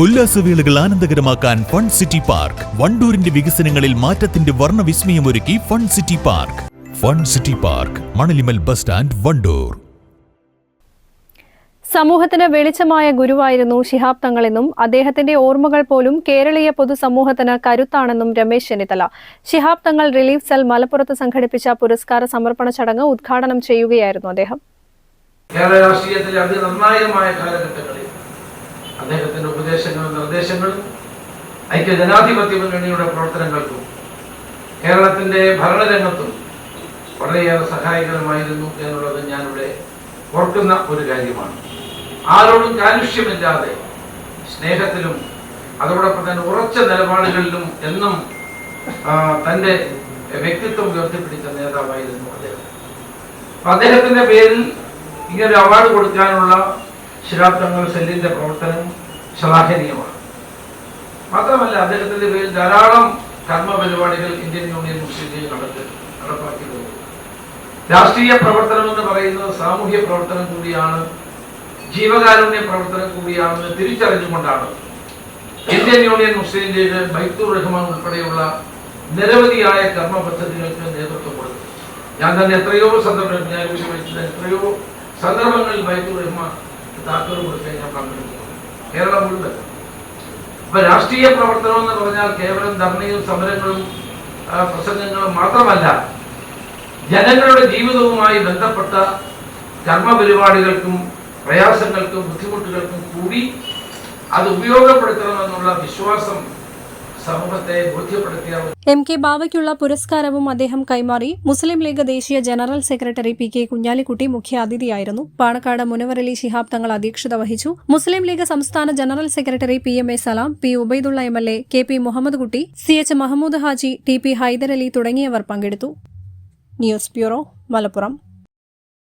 ഉല്ലാസവേളകൾ ആനന്ദകരമാക്കാൻ fun city park. വണ്ടൂരിന്റെ വികസനങ്ങളിൽ മാറ്റത്തിന്റെ വർണവിസ്മയമൊരുക്കി fun city park. Fun city park Manalimal bus stand Vandoor. സമൂഹത്തിന് വെളിച്ചമായ ഗുരുവായിരുന്നു ശിഹാബ് തങ്ങളെന്നും അദ്ദേഹത്തിന്റെ ഓർമ്മകൾ പോലും കേരളീയ പൊതുസമൂഹത്തിന് കരുത്താണെന്നും രമേശ് ചെന്നിത്തല. ശിഹാബ് തങ്ങൾ റിലീഫ് സെൽ മലപ്പുറത്ത് സംഘടിപ്പിച്ച പുരസ്കാര സമർപ്പണ ചടങ്ങ് ഉദ്ഘാടനം ചെയ്യുകയായിരുന്നു അദ്ദേഹം. കേരള രാഷ്ട്രീയത്തിലെ അതിനിർണായകമായ കാലഘട്ടങ്ങളിൽ അദ്ദേഹത്തിന്റെ ഉപദേശങ്ങളും നിർദ്ദേശങ്ങളും ഐക്യ ജനാധിപത്യ മുന്നണിയുടെ പ്രവർത്തനങ്ങൾക്കും കേരളത്തിന്റെ ഭരണരംഗത്തും വളരെയേറെ സഹായകരമായിരുന്നു എന്നുള്ളത് ഞാനിവിടെ ഓർക്കുന്ന ഒരു കാര്യമാണ്. ആരോടും കാലുഷ്യമില്ലാതെ സ്നേഹത്തിലും അതോടൊപ്പം തന്നെ ഉറച്ച നിലപാടുകളിലും എന്നും തന്റെ വ്യക്തിത്വം ഉയർത്തിപ്പിടിച്ച നേതാവായിരുന്നു അദ്ദേഹം. അദ്ദേഹത്തിന്റെ പേരിൽ ഇങ്ങനെ അവാർഡ് കൊടുക്കാനുള്ള ശിലാബ്ദങ്ങൾ സെല്ലിന്റെ പ്രവർത്തനം ശ്ലാഘനീയമാണ്. മാത്രമല്ല അദ്ദേഹത്തിന്റെ പേരിൽ ധാരാളം കർമ്മ പരിപാടികൾ ഇന്ത്യൻ യൂണിയൻ മുസ്ലിം ലീഗ് നടപ്പാക്കി രാഷ്ട്രീയ പ്രവർത്തനം എന്ന് പറയുന്നത് സാമൂഹ്യ പ്രവർത്തനം കൂടിയാണ് ജീവകാരുണ്യ പ്രവർത്തനം കൂടിയാണെന്ന് തിരിച്ചറിഞ്ഞുകൊണ്ടാണ് Indian union Muslim league Baithur Rahman ഉൾപ്പെടെയുള്ള നിരവധിയായ കർമ്മ പദ്ധതികൾക്ക് നേതൃത്വം കൊടുത്തു. ഞാൻ തന്നെ എത്രയോ സന്ദർഭങ്ങൾ ഞാൻ എത്രയോ സന്ദർഭങ്ങളിൽ ബൈത്തുർ റഹ്മാൻ താക്കോൽ കൊടുക്കാൻ ഞാൻ പങ്കെടുക്കുന്നു കേരളം മുഴുവൻ അപ്പൊ രാഷ്ട്രീയ പ്രവർത്തനം എന്ന് പറഞ്ഞാൽ കേവലം ധർണയും സമരങ്ങളും പ്രസംഗങ്ങളും മാത്രമല്ല ജനങ്ങളുടെ ജീവിതവുമായി ബന്ധപ്പെട്ട കർമ്മപരിപാടികൾക്കും പ്രയാസങ്ങൾക്കും ബുദ്ധിമുട്ടുകൾക്കും കൂടി അത് ഉപയോഗപ്പെടുത്തണമെന്നുള്ള വിശ്വാസം എം കെ ബാവയ്ക്കുള്ള പുരസ്കാരവും അദ്ദേഹം കൈമാറി. മുസ്ലിം ലീഗ് ദേശീയ general secretary P K Kunhalikutty മുഖ്യാതിഥിയായിരുന്നു Panakkad Munavvarali Shihab Thangal അധ്യക്ഷത വഹിച്ചു. മുസ്ലിം ലീഗ് സംസ്ഥാന general secretary P M A Salam P Ubaidulla M L A K P Muhammad Kutty C H Mahmood Haji T P Haidarali തുടങ്ങിയവർ പങ്കെടുത്തു. News bureau Malappuram.